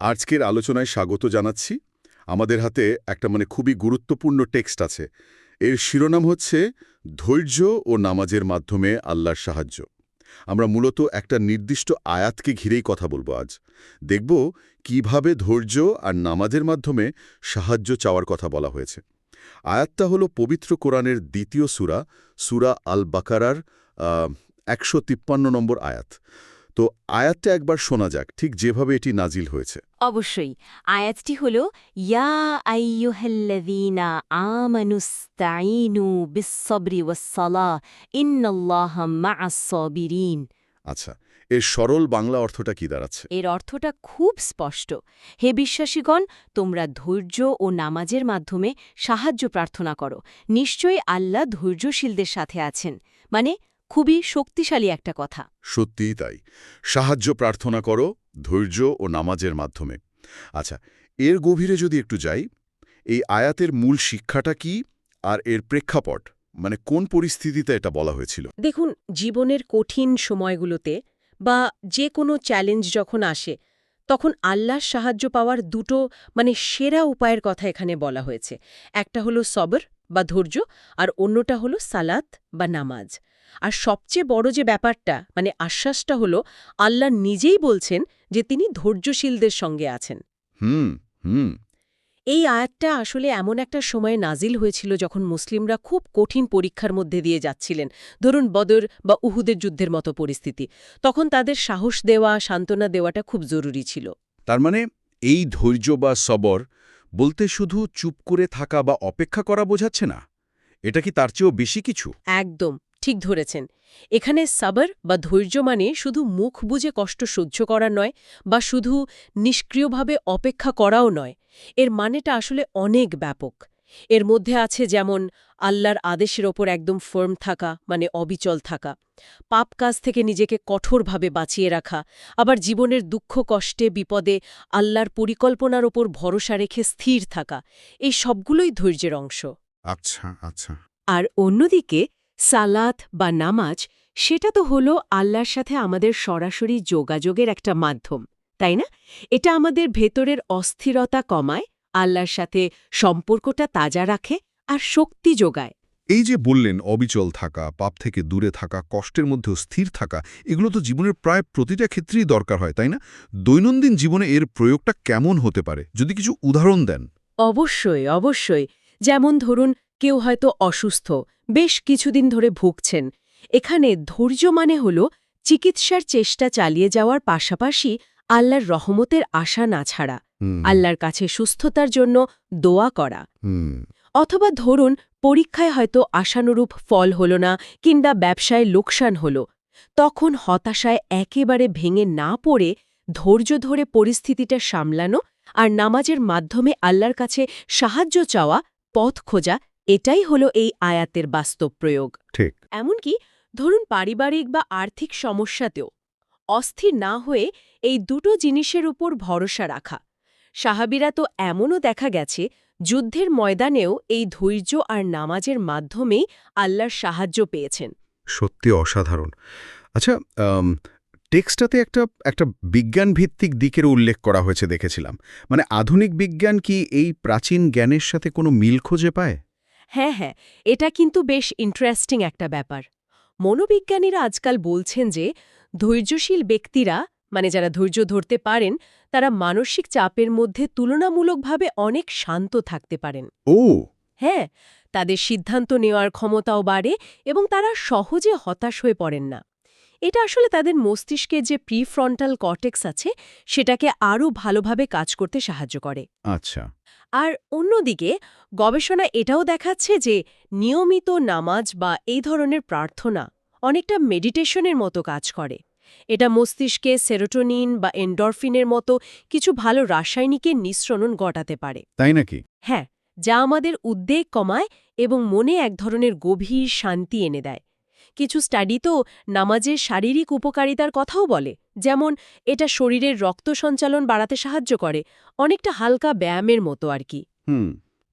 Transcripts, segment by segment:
আজকের আলোচনায় স্বাগত জানাচ্ছি। আমাদের হাতে একটা মানে খুবই গুরুত্বপূর্ণ টেক্সট আছে। এর শিরোনাম হচ্ছে, ধৈর্য ও নামাজের মাধ্যমে আল্লাহর সাহায্য। আমরা মূলত একটা নির্দিষ্ট আয়াতকে ঘিরেই কথা বলব আজ। দেখব কীভাবে ধৈর্য আর নামাজের মাধ্যমে সাহায্য চাওয়ার কথা বলা হয়েছে। আয়াতটা হলো পবিত্র কোরআনের দ্বিতীয় সুরা সুরা আল বাকারার একশো তিপ্পান্ন নম্বর আয়াত। তো আয়াতটা একবার শোনা যাক ঠিক যেভাবে এটি নাজিল হয়েছে। অবশ্যই আয়াতটি হল ইয়া আইয়ুহাল্লাযীনা আমানুস্তাঈনু বিস-সাবরি ওয়াস-সালাহ ইন্নাল্লাহা মা'আস-সাবিরিন। আচ্ছা এর সরল বাংলা অর্থটা কি দাঁড়াচ্ছে? এর অর্থটা খুব স্পষ্ট। হে বিশ্বাসীগণ তোমরা ধৈর্য ও নামাজের মাধ্যমে সাহায্য প্রার্থনা করো। নিশ্চয়ই আল্লাহ ধৈর্যশীলদের সাথে আছেন। মানে খুবই শক্তিশালী একটা কথা। সত্যিই তাই। সাহায্য প্রার্থনা করো ধৈর্য ও নামাজের মাধ্যমে। আচ্ছা এর গভীরে যদি একটু যাই এই আয়াতের মূল শিক্ষাটা কি আর এর প্রেক্ষাপট? মানে কোন পরিস্থিতিতে এটা বলা হয়েছিল? দেখুন জীবনের কঠিন সময়গুলোতে বা যে কোনো চ্যালেঞ্জ যখন আসে তখন আল্লাহর সাহায্য পাওয়ার দুটো মানে সেরা উপায়ের কথা এখানে বলা হয়েছে। একটা হলো সবর বা ধৈর্য আর অন্যটা হলো সালাত বা নামাজ। আর সবচেয়ে বড় যে ব্যাপারটা মানে আশ্বাসটা হলো আল্লাহ নিজেই বলছেন যে তিনি ধৈর্যশীলদের সঙ্গে আছেন। হুম হুম। এই আয়াতটা আসলে এমন একটা সময়ে নাজিল হয়েছিল যখন মুসলিমরা খুব কঠিন পরীক্ষার মধ্যে দিয়ে যাচ্ছিলেন ধরুন বদর বা উহুদের যুদ্ধের মতো পরিস্থিতি। তখন তাদের সাহস দেওয়া সান্ত্বনা দেওয়াটা খুব জরুরি ছিল। তার মানে এই ধৈর্য বা সবর বলতে শুধু চুপ করে থাকা বা অপেক্ষা করা বোঝাচ্ছে না। এটা কি তার চেয়েও বেশি কিছু? একদম, ঠিক ধরেছেন। এখানে সাবর বা ধৈর্য মানে শুধু মুখ বুঝে কষ্ট সহ্য করা নয় বা শুধু নিষ্ক্রিয়ভাবে অপেক্ষা করাও নয়। এর মানেটা আসলে অনেক ব্যাপক। এর মধ্যে আছে যেমন আল্লাহর আদেশের ওপর একদম ফার্ম থাকা মানে অবিচল থাকা। পাপ কাজ থেকে নিজেকে কঠোরভাবে বাঁচিয়ে রাখা আবার জীবনের দুঃখ কষ্টে বিপদে আল্লাহর পরিকল্পনার ওপর ভরসা রেখে স্থির থাকা এই সবগুলোই ধৈর্যের অংশ। আচ্ছা আচ্ছা। আর অন্যদিকে সালাত বা নামাজ সেটা তো হলো আল্লাহর সাথে আমাদের সরাসরি যোগাযোগের একটা মাধ্যম তাই না? এটা আমাদের ভেতরের অস্থিরতা কমায় আল্লাহর সাথে সম্পর্কটা তাজা রাখে আর শক্তি যোগায়। এই যে বললেন অবিচল থাকা পাপ থেকে দূরে থাকা কষ্টের মধ্যেও স্থির থাকা এগুলো তো জীবনের প্রায় প্রতিটা ক্ষেত্রেই দরকার হয় তাই না? দৈনন্দিন জীবনে এর প্রয়োগটা কেমন হতে পারে? যদি কিছু উদাহরণ দেন। অবশ্যই অবশ্যই। যেমন ধরুন কেউ হয়তো অসুস্থ বেশ কিছুদিন ধরে ভুগছেন। এখানে ধৈর্য মানে হল চিকিৎসার চেষ্টা চালিয়ে যাওয়ার পাশাপাশি আল্লাহর রহমতের আশা না ছাড়া। আল্লাহর কাছে সুস্থতার জন্য দোয়া করা। অথবা ধরুন পরীক্ষায় হয়তো আশানুরূপ ফল হল না কিংবা ব্যবসায় লোকসান হল। তখন হতাশায় একেবারে ভেঙে না পড়ে ধৈর্য ধরে পরিস্থিতিটা সামলানো আর নামাজের মাধ্যমে আল্লাহর কাছে সাহায্য চাওয়া পথ খোঁজা এটাই হলো এই আয়াতের বাস্তব প্রয়োগ। ঠিক। এমনকি ধরুন পারিবারিক বা আর্থিক সমস্যাতেও অস্থির না হয়ে এই দুটো জিনিসের উপর ভরসা রাখা। সাহাবিরা তো এমনও দেখা গেছে যুদ্ধের ময়দানেও এই ধৈর্য আর নামাজের মাধ্যমেই আল্লাহর সাহায্য পেয়েছেন। সত্যি অসাধারণ। আচ্ছা টেক্সটাতে একটা একটা বিজ্ঞানভিত্তিক দিকের উল্লেখ করা হয়েছে দেখেছিলাম। মানে আধুনিক বিজ্ঞান কি এই প্রাচীন জ্ঞানের সাথে কোনো মিল খুঁজে পায়? হ্যাঁ হ্যাঁ এটা কিন্তু বেশ ইন্টারেস্টিং একটা ব্যাপার। মনোবিজ্ঞানীরা আজকাল বলছেন যে ধৈর্যশীল ব্যক্তিরা মানে যারা ধৈর্য ধরতে পারেন তারা মানসিক চাপের মধ্যে তুলনামূলকভাবে অনেক শান্ত থাকতে পারেন। ও! হ্যাঁ তাদের সিদ্ধান্ত নেওয়ার ক্ষমতাও বাড়ে এবং তারা সহজে হতাশ হয়ে পড়েন না। এটা আসলে তাদের মস্তিষ্কে যে প্রিফ্রন্টাল কর্টেক্স আছে সেটাকে আরও ভালোভাবে কাজ করতে সাহায্য করে। আচ্ছা। আর অন্যদিকে গবেষণা এটাও দেখাচ্ছে যে নিয়মিত নামাজ বা এই ধরনের প্রার্থনা অনেকটা মেডিটেশনের মতো কাজ করে। এটা মস্তিষ্কে সেরোটোনিন বা এন্ডরফিনের মতো কিছু ভালো রাসায়নিকের নিঃসরণ ঘটাতে পারে। তাই নাকি? হ্যাঁ যা আমাদের উদ্বেগ কমায় এবং মনে এক ধরনের গভীর শান্তি এনে দেয়। কিছু স্টাডি তো নামাজের শারীরিক উপকারিতার কথাও বলে যেমন এটা শরীরের রক্ত সঞ্চালন বাড়াতে সাহায্য করে অনেকটা হালকা ব্যায়ামের মতো আর কি। হুম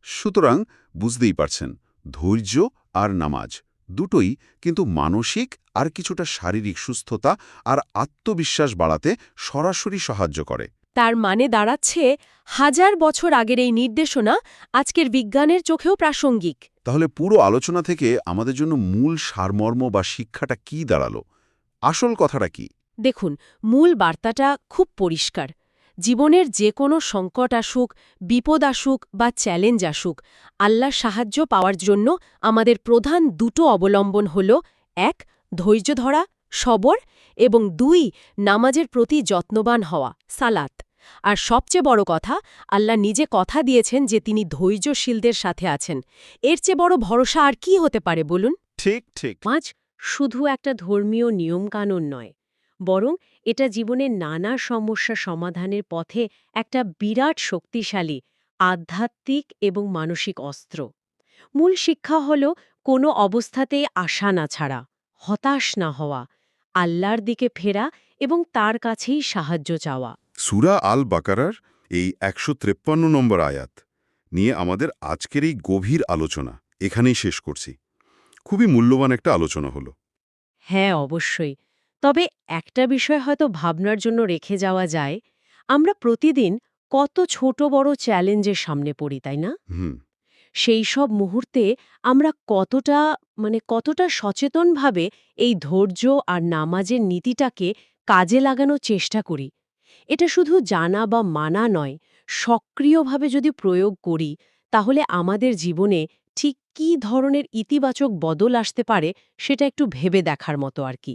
সুতরাং বুঝতেই পারছেন ধৈর্য আর নামাজ। দুটোই কিন্তু মানসিক আর কিছুটা শারীরিক সুস্থতা আর আত্মবিশ্বাস বাড়াতে সরাসরি সাহায্য করে। তার মানে দাঁড়াচ্ছে হাজার বছর আগের এই নির্দেশনা আজকের বিজ্ঞানের চোখেও প্রাসঙ্গিক। তাহলে পুরো আলোচনা থেকে আমাদের জন্য মূল সারমর্ম বা শিক্ষাটা কি দাঁড়াল? আসল কথাটা কি? দেখুন মূল বার্তাটা খুব পরিষ্কার। জীবনের যে কোনো সংকট আসুক বিপদ আসুক বা চ্যালেঞ্জ আসুক আল্লাহর সাহায্য পাওয়ার জন্য আমাদের প্রধান দুটো অবলম্বন হল এক ধৈর্য ধরা সবর এবং দুই নামাজের প্রতি যত্নবান হওয়া সালাত। আর সবচেয়ে বড় কথা আল্লাহ নিজে কথা দিয়েছেন যে তিনি ধৈর্যশীলদের সাথে আছেন। এর চেয়ে বড় ভরসা আর কি হতে পারে বলুন? ঠিক ঠিক। সমাজ শুধু একটা ধর্মীয় নিয়মকানুন নয়। বরং এটা জীবনের নানা সমস্যা সমাধানের পথে একটা বিরাট শক্তিশালী আধ্যাত্মিক এবং মানসিক অস্ত্র। মূল শিক্ষা হল কোনো অবস্থাতেই আশা না ছাড়া হতাশ না হওয়া আল্লাহর দিকে ফেরা এবং তার কাছেই সাহায্য চাওয়া। সুরা আল বাকারার এই একশো তিপ্পান্ন নম্বর আয়াত নিয়ে আমাদের আজকের এই গভীর আলোচনা। এখানেই শেষ করছি। খুবই মূল্যবান একটা আলোচনা হলো। হ্যাঁ অবশ্যই। তবে একটা বিষয় হয়তো ভাবনার জন্য রেখে যাওয়া যায় আমরা প্রতিদিন কত ছোট বড় চ্যালেঞ্জের সামনে পড়ি তাই না? সেই সব মুহূর্তে আমরা কতটা মানে কতটা সচেতনভাবে এই ধৈর্য আর নামাজের নীতিটাকে কাজে লাগানোর চেষ্টা করি। এটা শুধু জানা বা মানা নয় সক্রিয়ভাবে যদি প্রয়োগ করি তাহলে আমাদের জীবনে ঠিক কী ধরনের ইতিবাচক বদল আসতে পারে সেটা একটু ভেবে দেখার মতো আর কি।